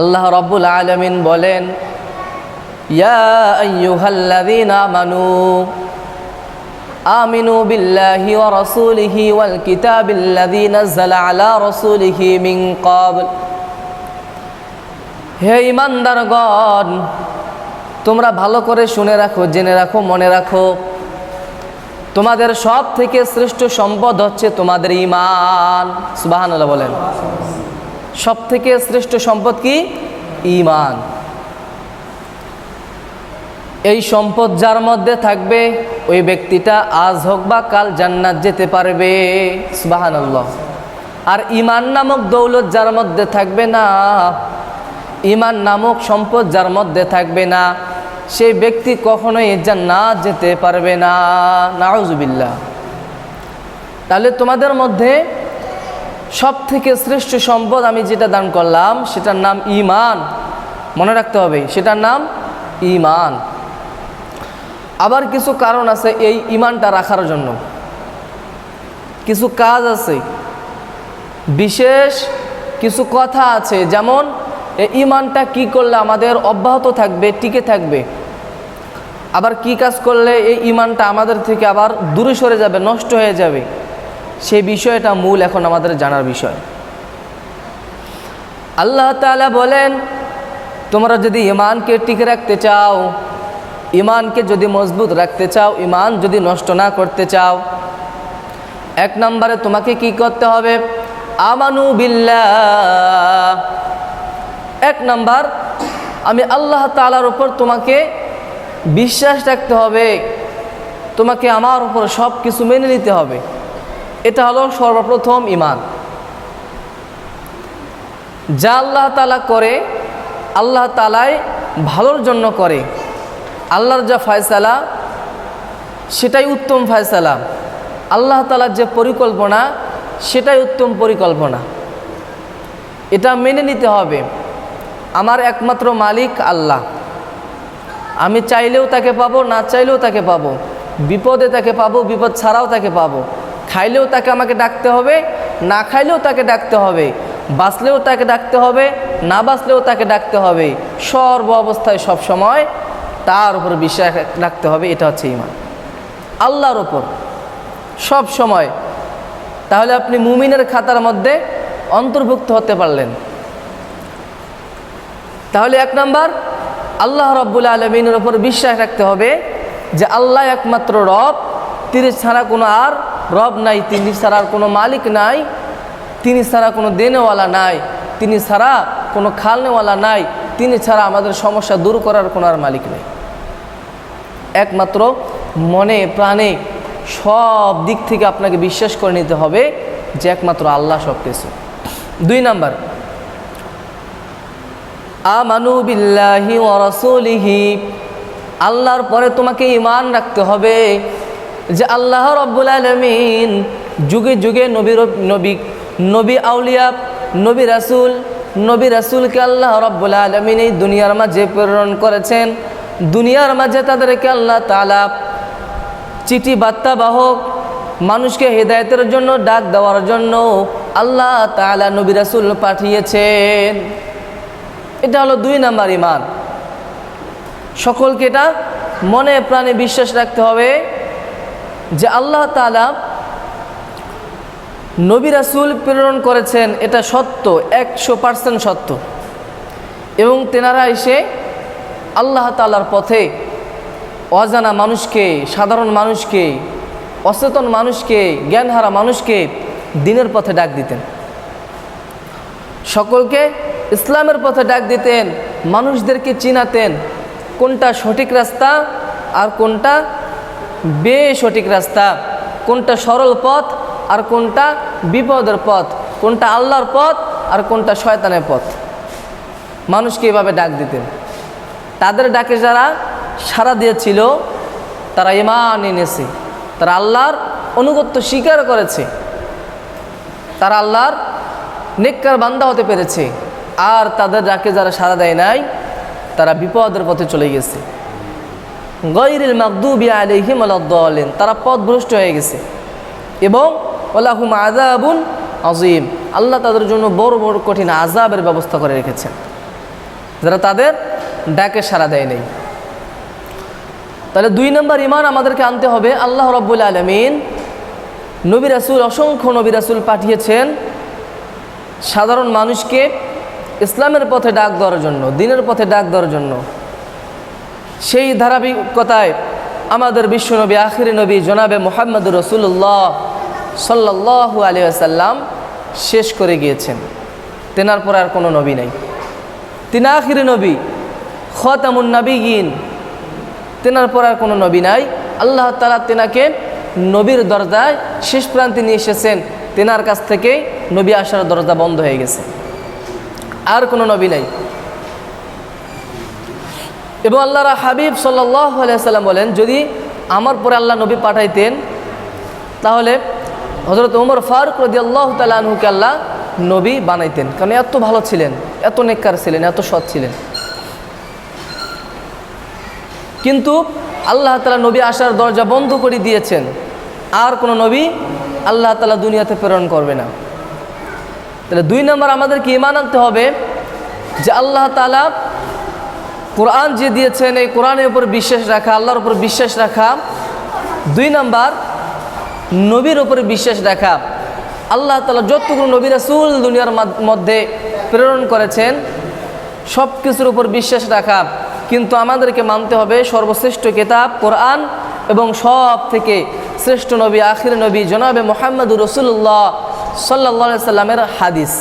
আল্লাহ রব্বুল আলমিন বলেন আমানু, আমিনু বিল্লাহি ওয়া রাসূলিহি ওয়াল কিতাবিল্লাযী নাযালা আলা রাসূলিহি মিন ক্বাবল। হে ইমানদারগণ তোমরা ভালো করে শুনে রাখো, জেনে রাখো, মনে রাখো। তোমাদের সব থেকে শ্রেষ্ঠ সম্পদ হচ্ছে তোমাদের ইমান সুবাহান বলেন। সব থেকে শ্রেষ্ঠ সম্পদ কি? ইমান এই সম্পদ যার মধ্যে থাকবে, ওই ব্যক্তিটা আজ হোক বা কাল জান্নাত যেতে পারবে সুবাহান আর ইমান নামক দৌলত যার মধ্যে থাকবে না ইমান নামক সম্পদ যার মধ্যে থাকবে না, সেই ব্যক্তি কখনোই জান্নাত যেতে পারবে না, নাউজুবিল্লাহ। তাহলে তোমাদের মধ্যে সব থেকে শ্রেষ্ঠ সম্পদ আমি যেটা দান করলাম, সেটার নাম ইমান মনে রাখতে হবে, সেটার নাম ইমান আবার কিছু কারণ আছে এই ইমানটা রাখার জন্য। কিছু কাজ আছে, বিশেষ কিছু কথা আছে, যেমন এই ইমানটা কি করলে আমাদের অব্যাহত থাকবে, টিকে থাকবে। আবার কি কাজ করলে এই ইমানটা আমাদের থেকে আবার দূরে সরে যাবে, নষ্ট হয়ে যাবে। সেই বিষয়টা মূল এখন আমাদের জানার বিষয়। আল্লাহ তাআলা বলেন, তোমরা যদি ইমানকে টিকে রাখতে চাও ইমানকে যদি মজবুত রাখতে চাও ইমান যদি নষ্ট না করতে চাও, এক নম্বরে তোমাকে কি করতে হবে? আমানু বিল্লা এক নাম্বার, আমি আল্লাহ তালার উপর তোমাকে বিশ্বাস রাখতে হবে। তোমাকে আমার উপর সব কিছু মেনে নিতে হবে। এটা হলো সর্বপ্রথম ইমান যা আল্লাহ তালা করে, আল্লাহ তালাই ভালোর জন্য করে। আল্লাহর যা ফয়সালা, সেটাই উত্তম ফয়সালা। আল্লাহ তালার যে পরিকল্পনা, সেটাই উত্তম পরিকল্পনা। এটা মেনে নিতে হবে। আমার একমাত্র মালিক আল্লাহ। আমি চাইলেও তাকে পাবো, না চাইলেও তাকে পাবো। বিপদে তাকে পাবো, বিপদ ছাড়াও তাকে পাবো। খাইলেও তাকে আমাকে ডাকতে হবে, না খাইলেও তাকে ডাকতে হবে, বাঁচলেও তাকে ডাকতে হবে, না বাঁচলেও তাকে ডাকতে হবে, সর্ব অবস্থায় সব সময় তার উপর বিশ্বাস রাখতে হবে, এটা হচ্ছে ইমান আল্লাহর ওপর সব সময়। তাহলে আপনি মুমিনের খাতার মধ্যে অন্তর্ভুক্ত হতে পারলেন। তাহলে এক নাম্বার, আল্লাহ রব্বুল আলমিনের ওপর বিশ্বাস রাখতে হবে যে আল্লাহ একমাত্র রব তিনি ছাড়া কোনো আর রব নাই, তিনি ছাড়া আর কোনো মালিক নাই, তিনি ছাড়া কোনো দেনেওয়ালা নাই, তিনি ছাড়া কোনো খালনেওয়ালা নাই, তিনি ছাড়া আমাদের সমস্যা দূর করার কোনো আর মালিক নেই। একমাত্র মনে, প্রাণে সব দিক থেকে আপনাকে বিশ্বাস করে নিতে হবে যে একমাত্র আল্লাহ সব কিছু দুই নাম্বার, আমানু বিল্লাহি ও রসুলিহি, আল্লাহর পরে তোমাকে ইমান রাখতে হবে। যে আল্লাহ রব্বুল আলমিন যুগে যুগে নবীর নবী নবী আউলিয়া, নবী রাসুল, নবী রাসুলকে আল্লাহ রব্বুল আলমিন এই দুনিয়ার মাঝে প্রেরণ করেছেন। দুনিয়ার মাঝে তাদেরকে আল্লাহ তালা চিঠি বার্তা বাহক মানুষকে হেদায়তের জন্য, ডাক দেওয়ার জন্য আল্লাহ তালা নবী রাসুল পাঠিয়েছেন। এটা হলো দুই নাম্বার ইমান সকলকে এটা মনে প্রাণে বিশ্বাস রাখতে হবে। যে আল্লাহ তালা নবী রাসুল প্রেরণ করেছেন, এটা সত্য, একশো পার্সেন্ট সত্য। এবং তেনারা এসে আল্লাহ তালার পথে অজানা মানুষকে, সাধারণ মানুষকে, অচেতন মানুষকে, জ্ঞানহারা মানুষকে দিনের পথে ডাক দিতেন। সকলকে ইসলামের পথে ডাক দিতেন, মানুষদেরকে চিনাতেন, কোনটা সঠিক রাস্তা আর কোনটা বেসঠিক রাস্তা। কোনটা সরল পথ আর কোনটা বিপদের পথ? কোনটা আল্লাহর পথ আর কোনটা শয়তানের পথ? মানুষকে এভাবে ডাক দিতেন। তাদের ডাকে যারা সারা দিয়েছিল, তারা ইমান এনেছে। তারা আল্লাহর অনুগত্য স্বীকার করেছে। তারা আল্লাহর নেককার বান্দা হতে পেরেছে। আর তাদের ডাকে যারা সারা দেয় নাই, তারা বিপদের পথে চলে গেছে। গৈরিল মাকদুবি আলহিম আলাদ্দালেন তারা পথভ্রষ্ট হয়ে গেছে। এবং ওলাহুম আজাবুন আজিম আল্লাহ তাদের জন্য বড় বড় কঠিন আজাবের ব্যবস্থা করে রেখেছেন, যারা তাদের ডাকে সাড়া দেয় নেই। তাহলে দুই নম্বর ইমান আমাদেরকে আনতে হবে, আল্লাহ রব্বুল আলমিন নবী রাসুল, অসংখ্য নবী রাসুল পাঠিয়েছেন সাধারণ মানুষকে ইসলামের পথে ডাক দেওয়ার জন্য, দিনের পথে ডাক দেওয়ার জন্য। সেই ধারাবাহিকতায় আমাদের বিশ্বনবী, আখির নবী জনাবে মোহাম্মদ রসুল্লাহ সাল্লাহু আলী আসাল্লাম শেষ করে গিয়েছেন। তেনার পর আর কোনো নবী নেই। তিনি আখির নবী খত খতামুন নবীগিন তেনার পর আর কোনো নবী নাই। আল্লাহ তালা তেনাকে নবীর দরজায় শেষ প্রান্তে নিয়ে এসেছেন। তেনার কাছ থেকে নবী আসার দরজা বন্ধ হয়ে গেছে। আর কোনো নবী নাই। এবং আল্লাহর হাবিব সাল্লাহ সাল্লাম বলেন, যদি আমার পরে আল্লাহ নবী পাঠাইতেন, তাহলে হজরত উমর ফারুক রদি আল্লাহ তালুকে আল্লাহ নবী বানাইতেন। কারণ এত ভালো ছিলেন, এত নেককার ছিলেন, এত সৎ ছিলেন। কিন্তু আল্লাহ তালা নবী আসার দরজা বন্ধ করে দিয়েছেন। আর কোনো নবী আল্লাহ তালা দুনিয়াতে প্রেরণ করবে না। তাহলে দুই নম্বর আমাদেরকে ইমান আনতে হবে যে আল্লাহ তালা কোরআন যে দিয়েছেন, এই কোরআনের উপর বিশ্বাস রাখা, আল্লাহর উপর বিশ্বাস রাখা। দুই নাম্বার, নবীর উপরে বিশ্বাস রাখা। আল্লাহ তালা যতগুলো নবী রাসুল দুনিয়ার মধ্যে প্রেরণ করেছেন সব কিছুর উপর বিশ্বাস রাখা। কিন্তু আমাদেরকে মানতে হবে সর্বশ্রেষ্ঠ কেতাব, কোরআন এবং সব থেকে শ্রেষ্ঠ নবী, আখির নবী, জনাবে মোহাম্মদুর রসুল্লাহ সাল্লা সাল্লামের হাদিস।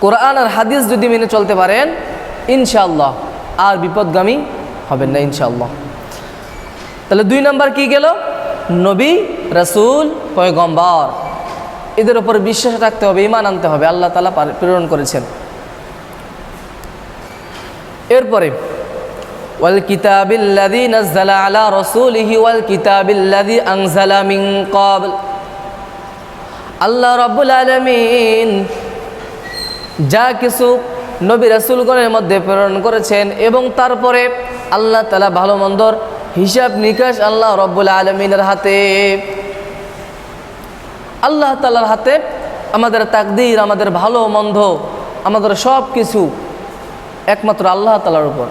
কোরআন আর হাদিস যদি মেনে চলতে পারেন ইনশাআল্লাহ। আর বিপদগামী হবেন না ইনশাআল্লাহ। তাহলে দুই নাম্বার কি গেল? নবী, রাসুল, পয়গম্বর। এদের উপর বিশ্বাস রাখতে হবে ইমান আনতে হবে। আল্লাহ তালা প্রেরণ করেছেন। এরপরে, ওয়াল কিতাবিল্লাযী নাযালা আলা রাসূলিহি ওয়াল কিতাবিল্লাযী আনজালা মিন আল্লাহ রাব্বুল আলামিন যা কিছু নবী রাসূলগণের মধ্যে প্রেরণ করেছেন এবং তারপরে আল্লাহ তালা ভালো মন্দর হিসাব নিকাশ আল্লাহ রব্বুল আলমিনের হাতে। আল্লাহ তালার হাতে আমাদের তাকদির, আমাদের ভালো মন্দ, আমাদের সব কিছু একমাত্র আল্লাহ তালার উপর।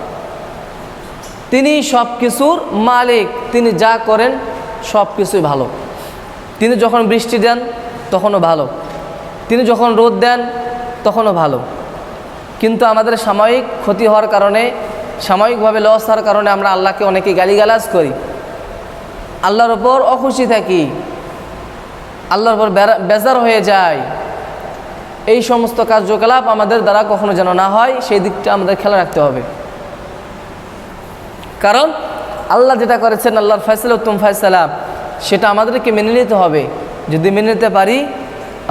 তিনি সব কিছুর মালিক, তিনি যা করেন সব কিছুই ভালো। তিনি যখন বৃষ্টি দেন তখনও ভালো। তিনি যখন রোদ দেন তখনও ভালো। কিন্তু আমাদের সাময়িক ক্ষতি হওয়ার কারণে, সাময়িকভাবে লস হওয়ার কারণে আমরা আল্লাহকে অনেকে গালিগালাজ করি। আল্লাহর ওপর অখুশি থাকি, আল্লাহর ওপর বেজার হয়ে যায় এই সমস্ত কার্যকলাপ আমাদের দ্বারা কখনো যেন না হয়, সেই দিকটা আমাদের খেলা রাখতে হবে। কারণ আল্লাহ যেটা করেছেন, আল্লাহর ফয়সালা, উত্তম ফয়সালা, সেটা আমাদেরকে মেনে নিতে হবে। যদি মেনে নিতে পারি,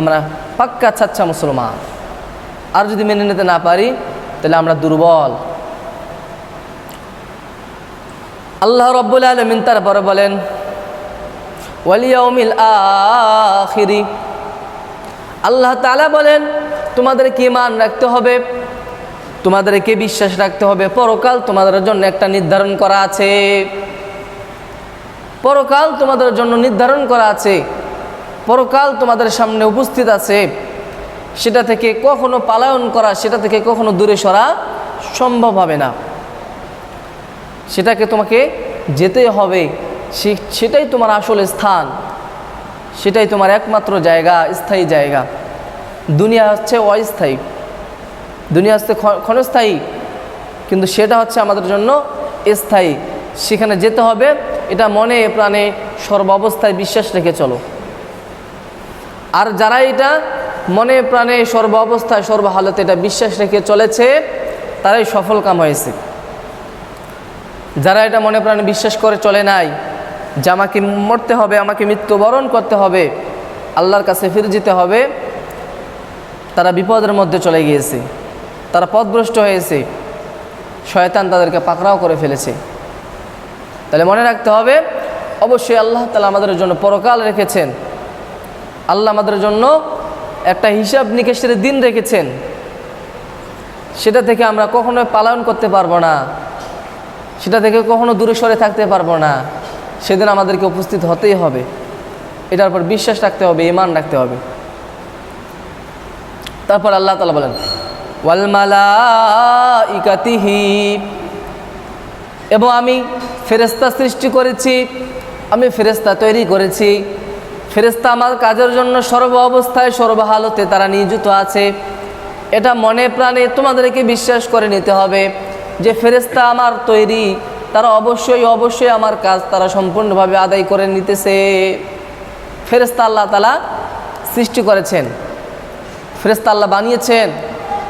আমরা পাক্কা ছাচ্ছা মুসলমান। আর যদি মেনে নিতে না পারি, তাহলে আমরা দুর্বল। আল্লাহ রব্বুল আলমিন তারপরে বলেন আখিরি। আল্লাহ তালা বলেন, তোমাদেরকে ইমান রাখতে হবে, তোমাদেরকে বিশ্বাস রাখতে হবে। পরকাল তোমাদের জন্য একটা নির্ধারণ করা আছে। পরকাল তোমাদের জন্য নির্ধারণ করা আছে। পরকাল তোমাদের সামনে উপস্থিত আছে। সেটা থেকে কখনো পালায়ন করা, সেটা থেকে কখনো দূরে সরা সম্ভব হবে না। সেটাকে তোমাকে যেতে হবে সেটাই তোমার আসল স্থান। সেটাই তোমার একমাত্র জায়গা, স্থায়ী জায়গা। দুনিয়া হচ্ছে অস্থায়ী। দুনিয়া হচ্ছে ক্ষণস্থায়ী। কিন্তু সেটা হচ্ছে আমাদের জন্য স্থায়ী। সেখানে যেতে হবে, এটা মনে প্রাণে সর্ব অবস্থায় বিশ্বাস রেখে চলো। আর যারা এটা মনে প্রাণে সর্ব অবস্থায়, সর্ব হালতে এটা বিশ্বাস রেখে চলেছে, তারাই সফল কাম হয়েছে। যারা এটা মনে প্রাণে বিশ্বাস করে চলে নাই, যে আমাকে মরতে হবে, আমাকে মৃত্যুবরণ করতে হবে, আল্লাহর কাছে ফিরে যেতে হবে, তারা বিপদের মধ্যে চলে গিয়েছে। তারা পথভ্রষ্ট হয়েছে। শয়তান তাদেরকে পাকড়াও করে ফেলেছে। তাহলে মনে রাখতে হবে, অবশ্যই আল্লাহ তালা আমাদের জন্য পরকাল রেখেছেন। আল্লাহ আমাদের জন্য একটা হিসাব নিকেশের দিন রেখেছেন। সেটা থেকে আমরা কখনো পালন করতে পারব না। সেটা থেকে কখনো দূরে সরে থাকতে পারব না। সেদিন আমাদেরকে উপস্থিত হতেই হবে। এটার উপর বিশ্বাস রাখতে হবে ইমান রাখতে হবে। তারপর আল্লাহ তালা বলেন ওয়ালমালা ইকাতিহি এবং আমি ফেরেস্তা সৃষ্টি করেছি, আমি ফেরেস্তা তৈরি করেছি। ফেরেস্তা আমার কাজের জন্য সর্ব অবস্থায় সর্বহালতে তারা নিয়োজিত আছে। এটা মনে প্রাণে তোমাদেরকে বিশ্বাস করে নিতে হবে যে ফেরেস্তা আমার তৈরি, তারা অবশ্যই অবশ্যই আমার কাজ তারা সম্পূর্ণভাবে আদায় করে নিতেছে। ফেরেস্তা আল্লাহ তালা সৃষ্টি করেছেন ফেরেস্তা আল্লাহ বানিয়েছেন,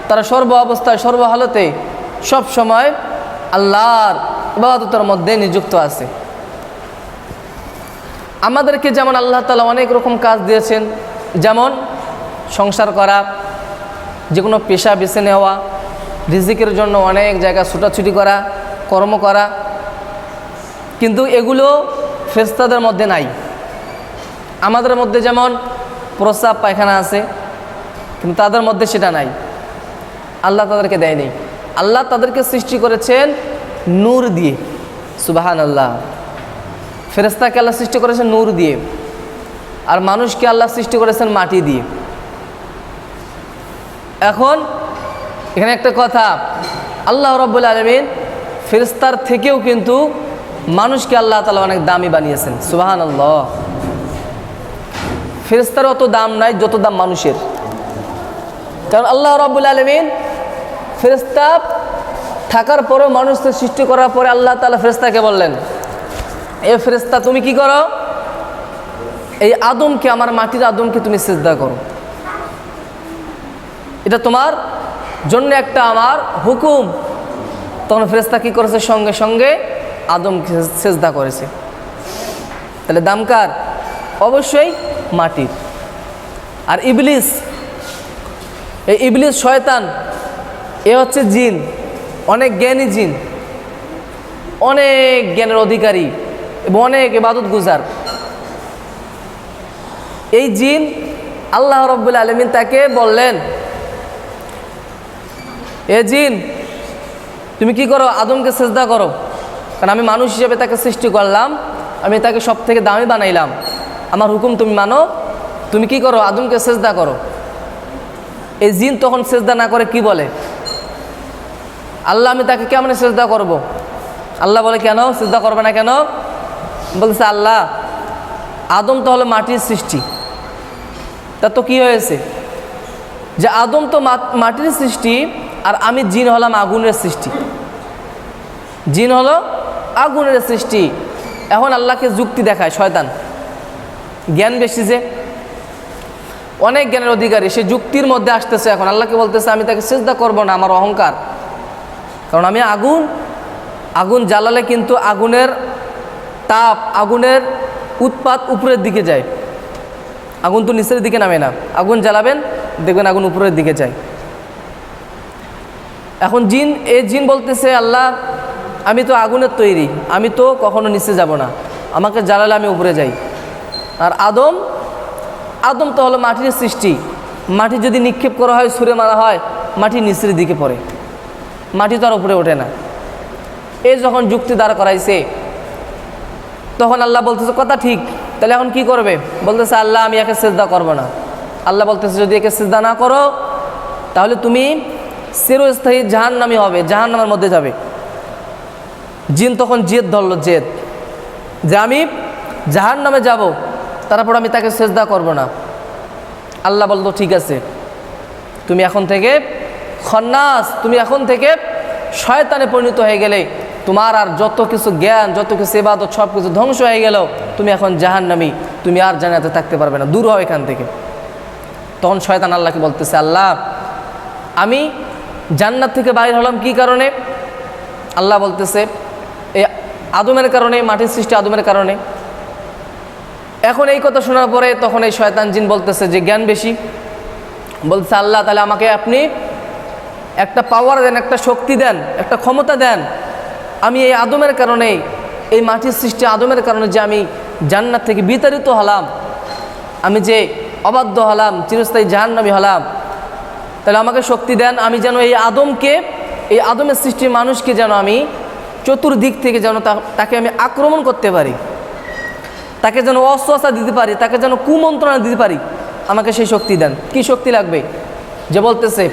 তারা সর্ব অবস্থায় সর্বহালতে সব সময় আল্লাহর ইবাদতের মধ্যে নিযুক্ত আছে। আমাদেরকে যেমন আল্লাহ তালা অনেক রকম কাজ দিয়েছেন, যেমন সংসার করা যে কোনো পেশা বেছে নেওয়া, রিজিকের জন্য অনেক জায়গা ছুটাছুটি করা, কর্ম করা, কিন্তু এগুলো ফেস্তাদের মধ্যে নাই। আমাদের মধ্যে যেমন প্রস্রাব পায়খানা আছে, কিন্তু তাদের মধ্যে সেটা নাই। আল্লাহ তাদেরকে দেয়নি। আল্লাহ তাদেরকে সৃষ্টি করেছেন নূর দিয়ে। সুবাহান আল্লাহ ফেরেস্তাকে আল্লাহ সৃষ্টি করেছেন নূর দিয়ে আর মানুষকে আল্লাহ সৃষ্টি করেছেন মাটি দিয়ে। এখন এখানে একটা কথা, আল্লাহ রব্বুল আলমিন ফেরেস্তার থেকেও কিন্তু মানুষকে আল্লাহ তালা অনেক দামি বানিয়েছেন সুবাহান আল্লাহ ফেরেস্তার অত দাম নাই, যত দাম মানুষের। কারণ আল্লাহ রব্বুল আলমিন ফেরেস্তা থাকার পরেও মানুষকে সৃষ্টি করার পরে আল্লাহ তালা ফেরেস্তাকে বললেন এ ফেরেস্তা তুমি কি করো? এই আদমকে, আমার মাটির আদমকে তুমি সেজদা করো। এটা তোমার জন্য একটা আমার হুকুম। তখন ফেরেস্তা কি করেছে? সঙ্গে সঙ্গে আদমকে সেজদা করেছে। তাহলে দামকার অবশ্যই মাটির। আর ইবলিস, এই ইবলিস শয়তান, এ হচ্ছে জিন। অনেক জ্ঞানী জিন। অনেক জ্ঞানের অধিকারী। এবং অনেক ইবাদত গুজার। এই জিন আল্লাহ রব্বুল আলমিন তাকে বললেন, এ জিন, তুমি কি করো? আদমকে সেজদা করো। কারণ আমি মানুষ হিসেবে তাকে সৃষ্টি করলাম, আমি তাকে সব থেকে দামি বানাইলাম। আমার হুকুম তুমি মানো, তুমি কি করো? আদমকে সেজদা করো। এই জিন তখন সেজদা না করে কি বলে? আল্লাহ, আমি তাকে কেমন সেজদা করব। আল্লাহ বলে, কেন? সেজদা করবে না কেন? বলছে, আল্লাহ, আদম তো হলো মাটির সৃষ্টি। তা তো কি হয়েছে? যে আদম তো মাটির সৃষ্টি আর আমি জিন হলাম আগুনের সৃষ্টি। জিন হলো আগুনের সৃষ্টি। এখন আল্লাহকে যুক্তি দেখায়, শয়তান। জ্ঞান বেশি যে। অনেক জ্ঞানের অধিকারী, সে যুক্তির মধ্যে আসতেছে এখন। আল্লাহকে বলতেছে, আমি তাকে চেষ্টা করব না, আমার অহংকার। কারণ আমি আগুন আগুন জ্বালালে কিন্তু আগুনের তাপ আগুনের উৎপাত উপরের দিকে যায়। আগুন তো নিচের দিকে নামে না। আগুন জ্বালাবেন, দেখবেন আগুন উপরের দিকে যায়। এখন জিন, এ জিন বলতেছে, আল্লাহ, আমি তো আগুনের তৈরি, আমি তো কখনো নিচে যাব না। আমাকে জ্বালালে আমি উপরে যাই। আর আদম আদম তো হলো মাটির সৃষ্টি। মাটি যদি নিক্ষেপ করা হয় সুরে মারা হয়, মাটি নিচের দিকে পড়ে। মাটি তো আর উপরে ওঠে না। এ যখন যুক্তি দাঁড় করাইছে তখন আল্লাহ বলতেছে, কথা ঠিক। তাহলে এখন কি করবে? বলতেছে, আল্লাহ, আমি একে সেজদা করব না। আল্লাহ বলতেছে, যদি একে সেজদা না করো, তাহলে তুমি চিরস্থায়ী জাহান নামি হবে জাহান নামের মধ্যে যাবে। জিন তখন জেদ ধরলো, জেদ। যে আমি জাহান নামে যাব, তারপর আমি তাকে সেজদা করব না। আল্লাহ বলতো ঠিক আছে। তুমি এখন থেকে খন্নাস, তুমি এখন থেকে শয়তানে পরিণত হয়ে গেলে তোমার আর যত কিছু জ্ঞান, যত কিছু এবাদত সব কিছু ধ্বংস হয়ে গেল, তুমি এখন জাহান্নামি, তুমি আর জানাতে থাকতে পারবে না, দূর হও এখান থেকে। তখন শয়তান আল্লাহকে বলতেছে, আল্লাহ, আমি জান্নাত থেকে বাইর হলাম কি কারণে? আল্লাহ বলতেছে এই আদমের কারণে, মাটির সৃষ্টি আদমের কারণে। এখন এই কথা শোনার পরে তখন এই শয়তান জিন বলতেছে যে, জ্ঞান বেশি? বলতেছে, আল্লাহ, তাহলে আমাকে আপনি একটা পাওয়ার দেন, একটা শক্তি দেন, একটা ক্ষমতা দেন আমি এই আদমের কারণে, এই মাটির সৃষ্টি আদমের কারণে যে আমি জান্নাত থেকে বিতাড়িত হলাম, আমি যে অবাধ্য হলাম, চিরস্থায়ী জাহান্নামি হলাম, তাহলে আমাকে শক্তি দেন আমি যেন এই আদমকে, এই আদমের সৃষ্টি মানুষকে যেন আমি চতুর্দিক থেকে যেন তাকে আমি আক্রমণ করতে পারি, তাকে যেন অস্বস্থা দিতে পারি, তাকে যেন কুমন্ত্রণা দিতে পারি, আমাকে সেই শক্তি দেন। কি শক্তি লাগবে? যে বলতেছে,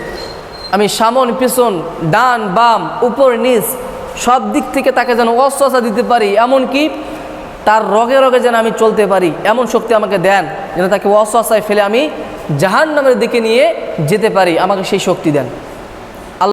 আমি সামন, পিছন, ডান, বাম, উপর, নিচ সব দিক থেকে তাকে যেন অস্বসা দিতে পারি, এমনকি তার রগে রগে যেন আমি চলতে পারি, এমন শক্তি আমাকে দেন যেন তাকে অস্বসায় ফেলে আমি জাহান নামের দিকে নিয়ে যেতে পারি, আমাকে সেই শক্তি দেন।